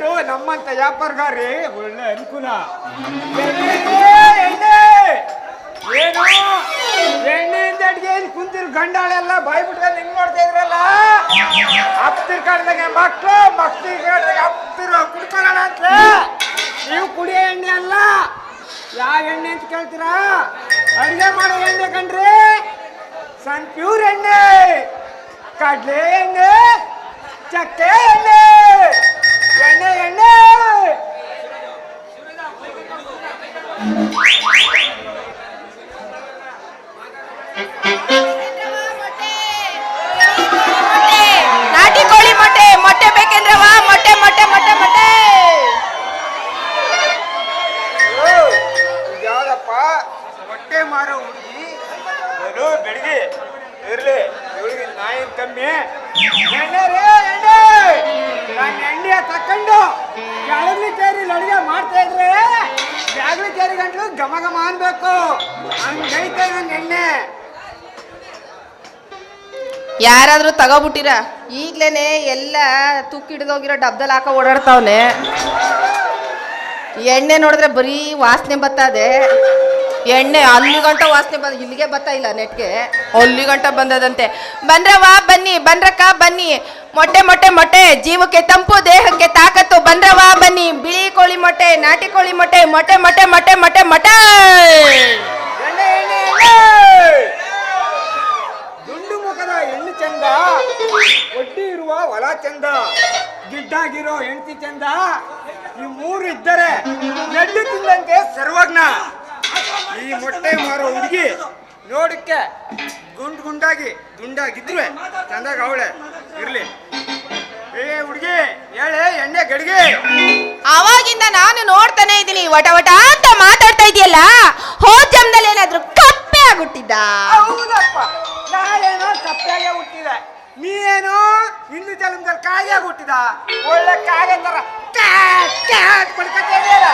ನಮ್ಮಂತ ವ್ಯಾಪಾರಗಾರಿ ಒಳ್ಳೆ ಅನುಕೂಲ. ಏನು? ಎಣ್ಣೆಯಿಂದ ಅಡ್ಗೆ ಕುಂತಿರ್? ಗಂಡಾಳೆಲ್ಲ ಬಾಯ್ ಬಿಟ್ಕೊಂಡು ಹೆಂಗ್ ನೋಡ್ತಾ ಇದ್ರಲ್ಲ? ಹತ್ತಿರ ಕಾಡ್ದಾಗ ಮಕ್ಳು, ಮಕ್ಳಿಗೆ ಕಾಡ್ದಾಗ ಹತ್ತಿರ ಕುಡ್ಕೊಳ್ಳೋಣ ನೀವು ಕುಡಿಯೋ ಎಣ್ಣೆ ಅಲ್ಲ. ಯಾವ ಎಣ್ಣೆ ಅಂತ ಕೇಳ್ತೀರಾ? ಅಡಿಗೆ ಮಾಡೋ ಎಣ್ಣೆ ಕಣ್ರಿ. ಸನ್ ಪ್ಯೂರ್ ಎಣ್ಣೆ. ಕಡ್ಲೆ ಎಣ್ಣೆ. ಚಕ್ಕೆ ಎಣ್ಣೆ. ಎಣ್ಣೆ ಎಣ್ಣೆ ನಾಟಿ ಕೋಳಿ ಮೊಟ್ಟೆ ಮೊಟ್ಟೆ ಬೇಕೇನ್ರವ ಮೊಟ್ಟೆ ಮೊಟ್ಟೆ ಮೊಟ್ಟೆ ಮೊಟ್ಟೆ ಓ, ಇದ್ಯಾವ್ದಪ್ಪ ಹೊಟ್ಟೆ ಮಾರೋ ಹುಡುಗಿ ಬಲು ಬೆಳಿಗ್ಗೆ ಇರ್ಲಿ ಇವಳಿಗೆ ನಾಯಿ ಕಮ್ಮಿ ರೇ ಎಣ್ಣೆ ನಾನು ತಕೊಂಡು ಕೆಳಗ್ಲಿ ಕೇರಿ ಅಡುಗೆ ಮಾಡ್ತಾ ಇದ್ರೆ ಬ್ಯಾಗ್ಲಿ ಕೇರಿ ಗಂಟ್ಲು ಘಮ ಘಮ ಅನ್ಬೇಕು. ಹಂಗೈತೆ ನನ್ನ ಎಣ್ಣೆ. ಯಾರಾದ್ರೂ ತಗೋಬಿಟ್ಟಿರ? ಈಗ್ಲೇನೆ ಎಲ್ಲ ತುಕ್ಕಿ ಹಿಡಿದೋಗಿರೋ ಡಬ್ದಲ್ಲಿ ಹಾಕೋ ಓಡಾಡ್ತಾವನೆ. ಎಣ್ಣೆ ನೋಡಿದ್ರೆ ಬರೀ ವಾಸನೆ ಬರ್ತದೆ ಎಣ್ಣೆ ಅಲ್ಲಿ ಗಂಟ ವಾಸನೆ ಬಂದ ಇಲ್ಲಿಗೆ ಬರ್ತಾ ಇಲ್ಲ ನೆಟ್ಗೆ ಅಲ್ಲಿ ಗಂಟ ಬಂದದಂತೆ. ಬಂದ್ರವ ಬನ್ನಿ, ಬಂದ್ರಕ್ಕ ಬನ್ನಿ. ಮೊಟ್ಟೆ ಮೊಟ್ಟೆ ಮೊಟ್ಟೆ. ಜೀವಕ್ಕೆ ತಂಪು, ದೇಹಕ್ಕೆ ತಾಕತ್ತು. ಬಂದ್ರವ ಬನ್ನಿ. ಬಿಳಿ ಕೋಳಿ ಮೊಟ್ಟೆ, ನಾಟಿ ಕೋಳಿ ಮೊಟ್ಟೆ. ಮೊಟ್ಟೆ ಮೊಟ್ಟೆ ಮೊಟ್ಟೆ ಮೊಟ್ಟೆ ಮೊಟ್ಟೆ! ದುಂಡು ಮುಖದ ಹೆಣ್ಣು ಚಂದ. ಒಟ್ಟಿ ಇರುವ ಹೊಲ ಚಂದ. ಗಿಡ್ಡಾಗಿರೋ ಹೆಂಡತಿ ಚಂದ. ಈ ಮೂರು ಇದ್ದರೆ ತಿಂದಂತೆ ಸರ್ವಜ್ಞ. ಈ ಮೊಟ್ಟೆ ಮಾರೋ ಹುಡುಗಿ ನೋಡಕ್ಕೆ ಗುಂಡ್ ಗುಂಡಾಗಿ ದುಂಡಾಗಿದ್ರು ಚಂದಾಗ ಅವಳೆ. ಇರ್ಲಿ. ಏ ಹುಡುಗಿ ಹೇಳೆ ಎಣ್ಣೆ ಗಡಿಗೆ. ಅವಾಗಿಂದ ನಾನು ನೋಡ್ತಾನೆ ಇದ್ದೀನಿ. ವಟ ವಟ ಅಂತ ಮಾತಾಡ್ತಾ ಇದೆಯಲ್ಲ ಹೋದ ಜನ್ಮದಲ್ಲಿ ಏನಾದ್ರು ಕಪ್ಪೆ ಆಗ್ಬಿಟ್ಟಿದ್ದ? ಹೌದಪ್ಪ. ಕಪ್ಪೆ ಕಪ್ಪಾಗೆ ನೀ ಏನು ಹಿಂದೂ ಜನ್ಮದಲ್ಲಿ ಕಾಗೆ ಹುಟ್ಟಿದ ಒಳ್ಳೆ ಕಾಗೆ ತರ ಕ್ಯಾಟ್ ಪಡ್ಕೊತಾ ಇದೆಯಲ್ಲ.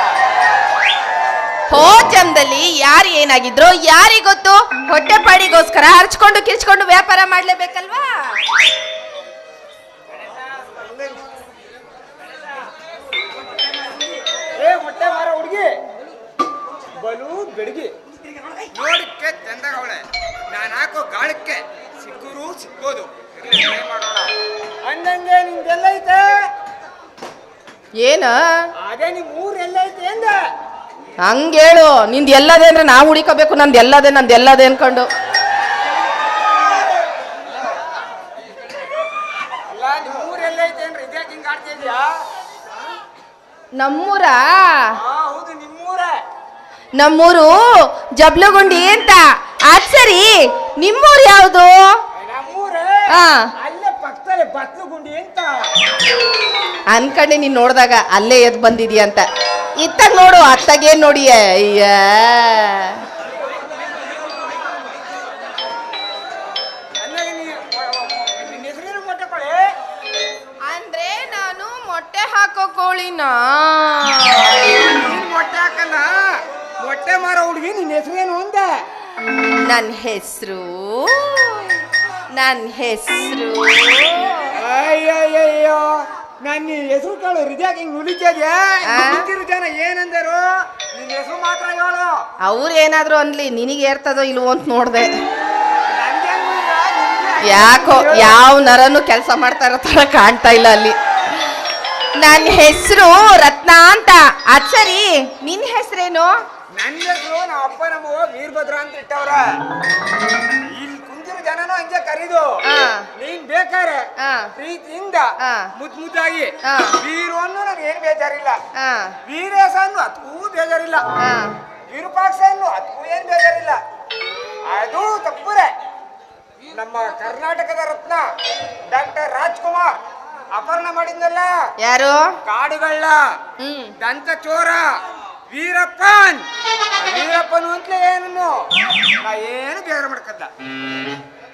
ಹೋದ್ ಜನ್ಮದಲ್ಲಿ ಯಾರು ಏನಾಗಿದ್ರು ಯಾರಿಗೆ ಗೊತ್ತು? ಹೊಟ್ಟೆಪಾಡಿಗೋಸ್ಕರ ಹರ್ಚ್ಕೊಂಡು ಕಿರ್ಚ್ಕೊಂಡು ವ್ಯಾಪಾರ ಮಾಡ್ಲೇಬೇಕಲ್ವಾ? ಏ ಮೊಟ್ಟೆ ಮಾರ ಹುಡುಗಿ. ಬಲು ಬೆಡಗಿ. ನೋಡಕ್ಕೆ ಚಂದ ಅವಳೆ. ನಾನು ಹಾಕೋ ಗಾಳಕ್ಕೆ ಸಿಕ್ಕರು ಸಿಕ್ಕೋದು. ಮಾಡೋಣ. ಅಂದಂಗೆ ನಿಂದೆಲ್ಲ ಐತೆ. ಏನ? ಅದೇ ನಿಮ್ ಊರ್ ಎಲ್ಲೈತೆ ಎಂದ? ಹಂಗೇಳು ನಿಂದು ಎಲ್ಲದೇ ಅಂದ್ರೆ ನಾವು ಹುಡಿಕೋಬೇಕು ನಂದು ಎಲ್ಲದೇ ನಂದು ಎಲ್ಲದೇ ಅನ್ಕೊಂಡು. ನಮ್ಮೂರ ನಿಮ್ಮೂರೇ? ನಮ್ಮೂರು. ಜಬ್ಲಗುಂಡಿ ಅಂತ. ಅದ್ ಸರಿ ನಿಮ್ಮೂರು ಯಾವುದು? ಅನ್ಕಂಡೆ ನೀನ್ ನೋಡಿದಾಗ ಅಲ್ಲೇ ಎದ್ ಬಂದಿದ್ಯಾ ಅಂತ. ಇತ್ತಾಗ ನೋಡು ಅತ್ತಾಗೇನು ನೋಡಿ ಅಯ್ಯ. ಅಂದ್ರೆ ನಾನು ಮೊಟ್ಟೆ ಹಾಕೋ ಕೋಳಿನ? ನೀನ್ ಮೊಟ್ಟೆ ಹಾಕಲ್ಲ. ಮೊಟ್ಟೆ ಮಾರೋ ಹುಡುಗಿ ನಿನ್ನ ಹೆಸರೇನು ಅಂದೆ? ನನ್ನ ಹೆಸರು ನನ್ನ ಹೆಸರು. ಅಯ್ಯಯ್ಯಯ್ಯೋ. ನನ್ನ ಹೆಸರು ಕಾಳು ಹೃದಯ ಹಿಂಗ್? ನಿಂತಿರೋ ಜನ ಏನಂದರು? ನಿನ್ ಹೆಸರು ಮಾತ್ರ ಹೇಳು. ಅವ್ರು ಏನಾದ್ರು ಅನ್ಲಿ ನಿನಗೆ ಏರ್ತದೋ ಇಲ್ವೋ ಅಂತ ನೋಡ್ದೆ. ಯಾಕೋ ಯಾವ ನರನು ಕೆಲಸ ಮಾಡ್ತಾ ಇರೋ ತರ ಕಾಣ್ತಾ ಇಲ್ಲ ಅಲ್ಲಿ. ನನ್ನ ಹೆಸರು ರತ್ನ ಅಂತ. ಅದ್ ಸರಿ ನಿನ್ನ ಹೆಸರೇನು? ನನ್ನ ಹೆಸರು ನಮ್ಮ ಅಪ್ಪ ನಮ್ಮ ವೀರಭದ್ರ ಅಂತ ಇಟ್ಟವ್ರ. ಕುಂತಿರೋ ಜನನು ಹಂಗೆ ಕರೀದು. ನೀನ್ ಬೇಕಾರೆ. ಪ್ರೀತಿಯಿಂದ ಮುದ್ ಮುದ್ದಾಗಿ ವೀರು ಅನ್ನು ನನಗೆ ಏನ್ ಬೇಜಾರಿಲ್ಲ. ವೀರೇಶ ಅನ್ನು ಅದಕ್ಕೂ ಬೇಜಾರಿಲ್ಲ. ವಿರೂಪಾಕ್ಷ ಅನ್ನು ಅದಕ್ಕೂ ಏನು ಬೇಜಾರಿಲ್ಲ. ಅದು ತಪ್ಪುರೆ. ನಮ್ಮ ಕರ್ನಾಟಕದ ರತ್ನ ಡಾಕ್ಟರ್ ರಾಜ್ಕುಮಾರ್ ಅಪರ್ಣ ಮಾಡಿದ್ನಲ್ಲ ಯಾರು? ಕಾಡುಗಳ್ಳ. ಹ್ಮ್. ದಂತ ಚೋರ ವೀರಪ್ಪನ್! ವೀರಪ್ಪನು ಅಂತಲೇ ಏನನ್ನು? ನಾ ಏನು ಬೇಗ ಮಾಡ್ಕದ್ದ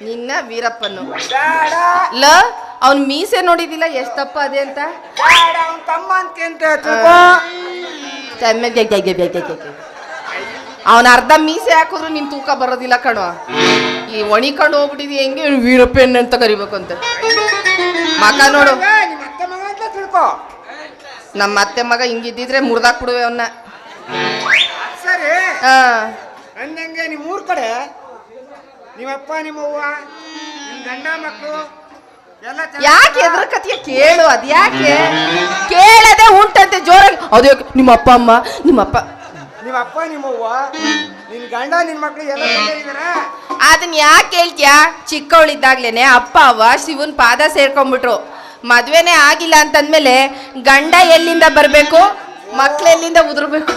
ನಿನ್ನ ವೀರಪ್ಪನು. ಬೇಡ. ಲ ಅವ್ನ್ ಮೀಸೆ ನೋಡಿದಿಲ್ಲ ಎಷ್ಟು ತಪ್ಪ ಅದೇ ಅಂತ? ಬೇಡ ಅವನ್ ತಮ್ಮ ಅಂತ ಅವನ ಅರ್ಧ ಮೀಸೆ ಹಾಕಿದ್ರು ನಿನ್ ತೂಕ ಬರೋದಿಲ್ಲ ಕಣೋ. ಈ ಒಣಿಕೊಂಡು ಹೋಗ್ಬಿಟ್ಟಿದಿ ಹೆಂಗೆ? ವೀರಪ್ಪನ್ ಅಂತ ಕರಿಬೇಕು ಅಂತ. ಮಕ ನೋಡು. ನಿಮ್ಮ ಅತ್ತೆ ಮಗ ಅಂತ ತಿಳ್ಕೊ. ನಮ್ಮ ಅತ್ತೆ ಮಗ ಹಿಂಗಿದ್ದಿದ್ರೆ ಮುರ್ದಾಕ್ಬಿಡುವೆ ಅವನ್ನ ಸರಿ. ಹಾ ಅಂದಂಗೆ ನಿಮ್ಮ ಊರ್ ಕಡೆ ನಿಮ್ಮಪ್ಪ ನಿಮ್ಮವ್ವ ನಿಮ್ಮ ಗಂಡ ಮಕ್ಕಳು ಎಲ್ಲ ಯಾಕೆ ಎದ್ರಕತಿಯ ಕೇಳು ಅದ್ ಯಾಕೆ? ಕೇಳದೆ ಉಂಟಂತೆ ಜೋರಾಗಿ. ಅದು ನಿಮ್ಮ ಅಪ್ಪ ಅಮ್ಮ ನಿಮ್ಮಪ್ಪ ನಿಮ್ಮ ಅಪ್ಪ ನಿಮ್ಮವ್ವ ನಿನ್ ಗಂಡ ನಿನ್ ಮಕ್ಳು ಎಲ್ಲ ಇದಾರೆ? ಅದನ್ನ ಯಾಕೆ ಹೇಳ್ತೀಯಾ ಚಿಕ್ಕವಳಿದ್ದಾಗ್ಲೇನೆ ಅಪ್ಪ ಅವ್ವ ಶಿವನ್ ಪಾದ ಸೇರ್ಕೊಂಡ್ಬಿಟ್ರು ಮದ್ವೆನೇ ಆಗಿಲ್ಲ ಅಂತಂದ್ಮೇಲೆ ಗಂಡ ಎಲ್ಲಿಂದ ಬರ್ಬೇಕು? ಮಕ್ಳು ಎಲ್ಲಿಂದ ಉದುರ್ಬೇಕು?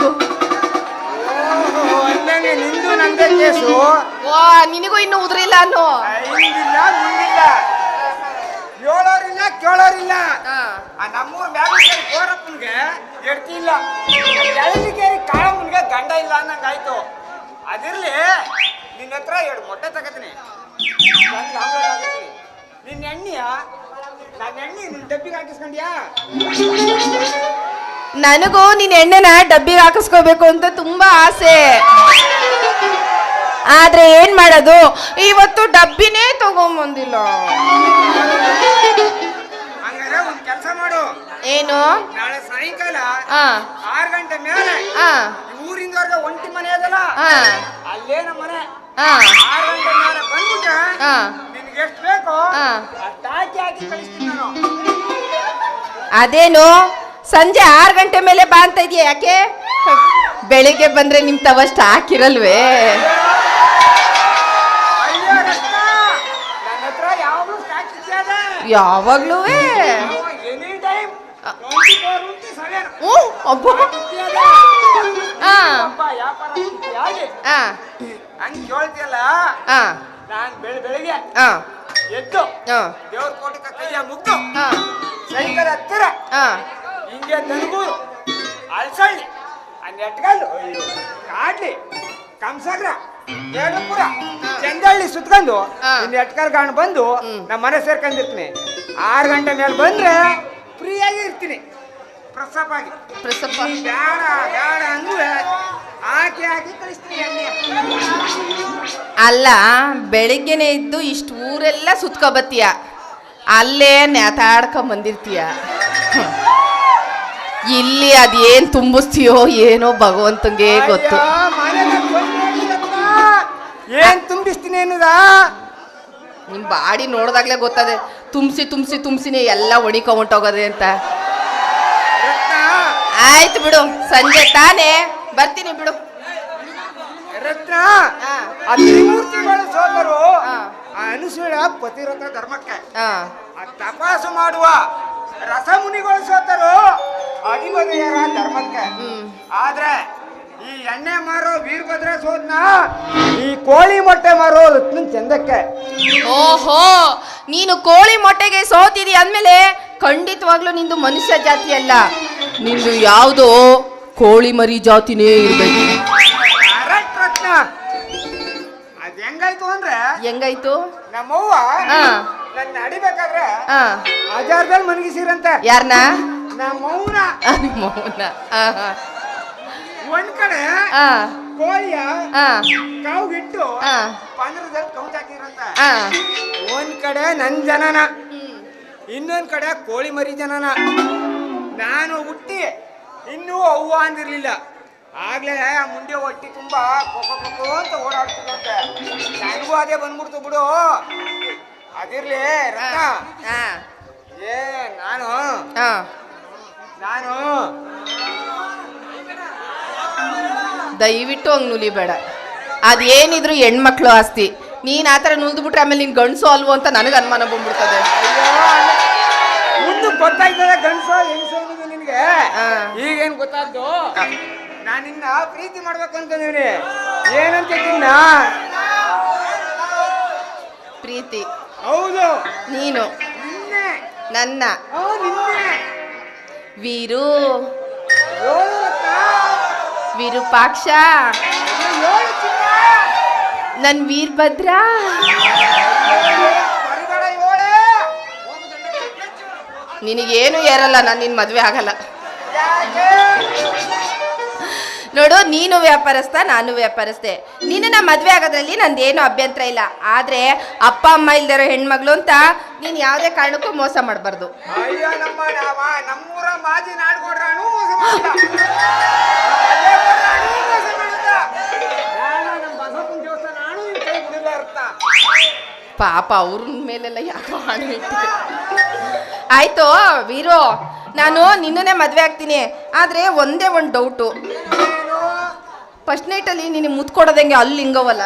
ಅಂದಂಗೆ ನಿಂದು ನಂದೇ ಕೇಸು. ವಾ ನಿನಗೂ ಇನ್ನು ಉದುರಿಲ್ಲ ಅನ್ನೋ. ಹಿಂದಿಲ್ಲ ಮುಂದಿಲ್ಲ. ಹೇಳೋರಿಲ್ಲ ಕೇಳೋರಿಲ್ಲ. ಆ ನಮ್ಮೂರ್ ಮ್ಯಾಗೇಶ್ವರಿ ಗೋರಪ್ಪನ್ಗೆ ಎಡ್ತಿ ಇಲ್ಲ. ಎಳನಿಗೇರಿ ಕಾಳಮ್ಮನ್ಗೆ ಗಂಡ ಇಲ್ಲ ಅನ್ನಂಗಾಯ್ತು. ಅದಿರ್ಲಿ ನಿನ್ನ ಹತ್ರ ಎರಡು ಮೊಟ್ಟೆ ತಗತೀನಿ. ನಿನ್ನ ಎಣ್ಣೆಯ? ನನ್ನ ಎಣ್ಣೆ ನಿನ್ನ ಡಬ್ಬಿಗೆ ಹಾಕಿಸ್ಕೊಂಡ್ಯಾ? ನನಗೂ ನಿನ್ನ ಎಣ್ಣೆನ ಡಬ್ಬಿಗೆ ಹಾಕಿಸ್ಕೋಬೇಕು ಅಂತ ತುಂಬಾ ಆಸೆ. ಆದ್ರೆ ಏನ್ ಮಾಡೋದು? ಇವತ್ತು ಡಬ್ಬಿನೇ ತಗೊಂಬಂದಿಲ್ಲ. ಕೆಲಸ ಮಾಡು. ಏನು? ನಾಳೆ ಸಾಯಂಕಾಲ ಆ. ಆರು ಗಂಟೆ ಮೇಲೆ ಆ. ಊರಿಂದವ್ರಿಗೆ ಒಂಟಿ ಮನೆ ಅದಲ್ಲ? ಅಲ್ಲೇ ನಮ್ಮ ಮನೆ. ಆ. ಆರು ಗಂಟೆ ಮೇಲೆ ಬಂದ್ಬಿಟ್ರೆ ಆ. ನಿನ್ಗೆ ಎಷ್ಟು ಬೇಕೋ ಆ. ಹಾಕಿ ಹಾಕಿ ಕಳಿಸ್ತೀನಿ ನಾನು. ಅದೇನು? ಸಂಜೆ ಆರು ಗಂಟೆ ಮೇಲೆ ಬಾ ಅಂತ ಇದೆಯಾ? ಯಾಕೆ? ಬೆಳಿಗ್ಗೆ ಬಂದ್ರೆ ನಿಮ್ ತವಷ್ಟು ಹಾಕಿರಲ್ವೇ ಯಾವಾಗಲೂ ಬೆಳಿಗ್ಗೆ ಹಿಂಗೆ ತನಗೂರು ಅಲ್ಸಳ್ಳಿ ನೆಟ್ಗಲ್ಲು ಕಾಡ್ಲಿ ಕಂಸಗ್ರ ಏಳುಪುರ ಚಂದಳ್ಳಿ ಸುತ್ಕೊಂಡು ಹಾ. ಕಾಣ್ ಬಂದು. ನಮ್ಮ ಮನೆ ಸೇರ್ಕೊಂಡಿರ್ತೀನಿ ಆರು ಗಂಟೆ ಮೇಲೆ ಬಂದ್ರೆ ಫ್ರೀಯಾಗಿ ಇರ್ತೀನಿ ಪ್ರಸ್ತಾಪ ಆಗಿ ಪ್ರಸಪ್ಪ ನೀ ಬೇಡ ಬೇಡ ಅಂದ್ರೆ ಹಾಕಿ ಹಾಕಿ ಕಳಿಸ್ತೀನಿ ಅಲ್ಲ ಬೆಳಿಗ್ಗೆನೆ ಇದ್ದು ಇಷ್ಟು ಊರೆಲ್ಲ ಸುತ್ಕೊ ಬತ್ತೀಯ ಅಲ್ಲೇ ನೆತಾಡ್ಕೊಂಡ್ ಬಂದಿರ್ತೀಯ ಹ್ಮ್. ಇಲ್ಲಿ ಅದೇನ್ ತುಂಬಿಸ್ತೀಯೋ ಏನೋ ಭಗವಂತಂಗೆ ಗೊತ್ತು. ಏನ್ ತುಂಬಿಸ್ತೀನಿ ಅನ್ನೋದಾ? ನಿಮ್ ಬಾಡಿ ನೋಡ್ದಾಗ್ಲೇ ಗೊತ್ತದೆ. ತುಂಬಿಸಿ ತುಂಬಿಸಿ ತುಂಬಿಸಿನೇ ಎಲ್ಲ ಹೊಡಿಕೊಂಬಿಟ್ಟೋಗೋದೆ ಅಂತ. ರತ್ನ. ಆಯ್ತು ಬಿಡು ಸಂಜೆ ತಾನೇ. ಬರ್ತೀನಿ ಬಿಡು. ರತ್ನ ಆ, ತ್ರಿಮೂರ್ತಿಗಳು ಸೋದರು ಅನುಸೂಳ ಧರ್ಮಕ್ಕೆ. ತಪಾಸು ಮಾಡುವ ರಸಮುನಿಗಳು ಸೋತರು ಅಧಿಪತಿಯರ ಧರ್ಮಕ್ಕೆ. ಆದ್ರೆ ಈ ಎಣ್ಣೆ ಮಾರೋ ವೀರಭದ್ರ ಸೋದ್ನ ಈ ಕೋಳಿ ಮೊಟ್ಟೆ ಮಾರೋ ಲಕ್ಷ್ಮಣ್ ಚಂದಕ್ಕೆ. ಓಹೋ ನೀನು ಕೋಳಿ ಮೊಟ್ಟೆಗೆ ಸೋತಿದಿ ಅಂದ್ಮೇಲೆ ಖಂಡಿತವಾಗ್ಲೂ ನಿಂದು ಮನುಷ್ಯ ಜಾತಿ ಅಲ್ಲ. ನಿಂದು ಯಾವುದೋ ಕೋಳಿ ಮರಿ ಜಾತಿನೇ ಇರ್ಬೇಕು. ಕರೆಕ್ಟ್ ರತ್ನ ಅದ್ ಹೆಂಗಾಯ್ತು ಅಂದ್ರೆ ಹೆಂಗಾಯ್ತು? ನಮ್ಮವ್ವ ಆ. ನನ್ನ ನಡಿಬೇಕಾದ್ರೆ ಆ ಆಜಾರದಲ್ಲಿ ಮನಗಿಸಿರಂತೆ. ಯಾರನ್ನ ನಮ್ಮವ್ವನ ಮೌನ ಒಂದ್ ಕಡೆ ಕೋಳಿಯ ಕಾವ್ಗಿಟ್ಟು ಪಂದ್ರದಲ್ಲಿ ಕೌಂಟ್ ಹಾಕಿರಂತ. ಒಂದ್ ಕಡೆ ನನ್ ಜನನ ಇನ್ನೊಂದ್ ಕಡೆ ಕೋಳಿ ಮರಿ ಜನನ. ನಾನು ಹುಟ್ಟಿ ಇನ್ನೂ ಅವ್ವ ಅಂದಿರ್ಲಿಲ್ಲ. ಆಗ್ಲೇ ಆ ಮುಂದೆ ಹೊಟ್ಟಿ ತುಂಬಾ ಕೊಕ್ಕೊ ಕೊಕ್ಕೊ ಅಂತ ಓಡಾಡ್ತಿದ್ದಂತೆ. ನನಗೂ ಅದೇ ಬಂದ್ಬಿಡ್ತು ಬಿಡು. ಅದಿರ್ಲಿ ರತ್ನ. ಏ ನಾನು ನಾನು. ದಯವಿಟ್ಟು ಹಂಗೆ ನುಲಿಬೇಡ. ಅದೇನಿದ್ರು ಹೆಣ್ಮಕ್ಳು ಆಸ್ತಿ. ನೀನ್ ಆತರ ನುಲ್ದ್ಬಿಟ್ರೆ ಆಮೇಲೆ ನಿನ್ ಗಂಡಸು ಅಲ್ವೋ ಅಂತ ನನಗೆ ಅನುಮಾನ ಬಂದ್ಬಿಡ್ತದೆ. ಅಯ್ಯೋ ಮುಂದೆ ಗೊತ್ತಾಗ್ತದೆ ಗಂಡಸು ಹೆಂಗಸು ನಿನ್ಗೆ. ಈಗೇನ್ ಗೊತ್ತಾದ್ದು? ನಾನು ನಿನ್ನ ಪ್ರೀತಿ ಮಾಡ್ಬೇಕು ಅನ್ಕೊಂಡಿವ್ರಿ ಏನಂತ ನಿನ್ನ ಪ್ರೀತಿ. ಹೌದು. ನೀನು. ನನ್ನ. ನಿನ್ನೆ. ವೀರು. ವಿರೂಪಾಕ್ಷ. ನನ್ ವೀರಭದ್ರ ನಿನಗೇನು ಏರಲ್ಲ ನಾನು ನಿನ್ನ ಮದುವೆ ಆಗಲ್ಲ. ನೋಡು ನೀನು ವ್ಯಾಪಾರಸ್ಥ ನಾನು ವ್ಯಾಪಾರಸ್ಥೆ. ನಿನ್ನ ಮದುವೆ ಆಗೋದ್ರಲ್ಲಿ ನಂದೇನು ಅಭ್ಯಂತರ ಇಲ್ಲ. ಆದ್ರೆ ಅಪ್ಪ ಅಮ್ಮ ಇಲ್ದಿರೋ ಹೆಣ್ಮಗಳು ಅಂತ ನೀನ್ ಯಾವುದೇ ಕಾರಣಕ್ಕೂ ಮೋಸ ಮಾಡಬಾರ್ದು. ಪಾಪ ಅವ್ರ ಮೇಲೆಲ್ಲ ಯಾಕೋ ಹಾಡು ಆಯ್ತು ವೀರು ನಾನು ನಿನ್ನನ್ನೇ ಮದ್ವೆ ಆಗ್ತೀನಿ. ಆದ್ರೆ ಒಂದೇ ಒಂದು ಡೌಟು ಏನು ಫಸ್ಟ್ ನೈಟಲ್ಲಿ ನಿನಗೆ ಮುತ್ಕೊಡೋದಂಗೆ ಅಲ್ಲಿ ಹಿಂಗವಲ್ಲ?